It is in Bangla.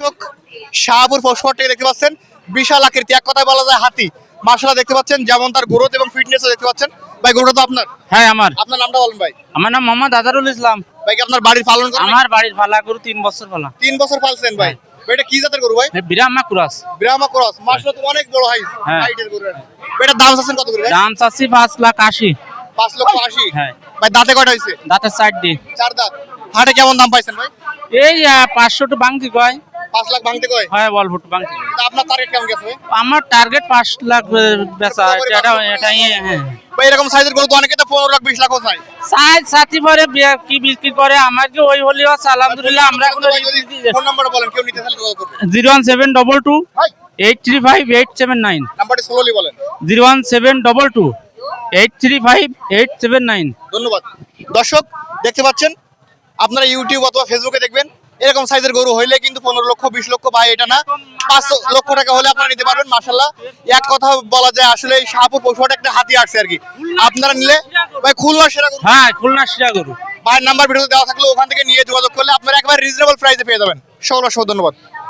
দর্শক শাহপুর পশুহাট থেকে দেখতে পাচ্ছেন বিশাল আকৃতি। এক কথায় বলা যায় হাতি। মার্শাল্লাহ দেখতে পাচ্ছেন যেমন তার গ্রোথ এবং ফিটনেস দেখতে পাচ্ছেন। ভাই গরুটা তো আপনার? হ্যাঁ আমার। আপনার নামটা বলেন ভাই। আমার নাম মোহাম্মদ আজারুল ইসলাম। ভাই কি আপনার বাড়ির পালন করেন? আমার বাড়ির ফালা গরু তিন বছর ফালা তিন বছর পালছেন ভাই। ভাই, এটা কি জাতের গরু ভাই? বিরামা কুরাস ব্রাহ্মা ক্রস মার্শাল্লাহ তো অনেক বড় হাই হ্যাঁ। হাইটের গরু এটা। দাম চাচ্ছেন কত করে ভাই? দাম চাচ্ছি পাঁচ লাখ আশি। পাঁচ লক্ষ আশি? হ্যাঁ। ভাই দাঁতে কয়টা হয়েছে? দাঁতের সাইড দিয়ে চার দাঁত। হাটে কেমন দাম পাইছেন ভাই? এই পাঁচশো টু বাংতি কয়। পাঁচ লাখ ভাঙতে কয়? হয় অল্প টু বাংতি আপনার টার্গেট কেমন গেছে আমার টার্গেট পাঁচ লাখ বেচা এটা এটা- এটা ইয়ে, হ্যাঁ। ভাই এরকম সাইজের গরু তো অনেকে তো পনেরো লাখ বিশ লাখও চাই সাইজ সাথী পরে কি বিক্রি করে? আমাকে ওই হলেও আলহামদুলিল্লাহ আমরা কোনো ফোন নাম্বার বলেন কেউ নিতে চাইলে যোগাযোগ করবে। Zero one seven double two eight three five eight seven nine. নাম্বারটি স্লোলি বলেন। Zero one seven double two eight three five eight seven nine. ধন্যবাদ। দর্শক দেখতে পাচ্ছেন আপনারা ইউটিউব অথবা ফেসবুকে দেখবেন এরকম সাইজের গরু হইলে কিন্তু পনেরো লক্ষ বিশ লক্ষ ভাই এটা না পাঁচ লক্ষ টাকা হলে আপনারা নিতে পারবেন মাসাল্লাহ এক কথা বলা যায় আসলে এই শাহপুর পশুটা একটা হাতি আসছে আর কি। আপনারা নিলে ভাই খুলনা সেরা গরু। হ্যাঁ খুলনা সেরা গরু। ভাইয়ের নাম্বার ভিডিওতে দেওয়া থাকলে ওখান থেকে নিয়ে যোগাযোগ করলে আপনারা একবার রিজনেবল প্রাইসে পেয়ে যাবেন। সকল অসংখ্য ধন্যবাদ।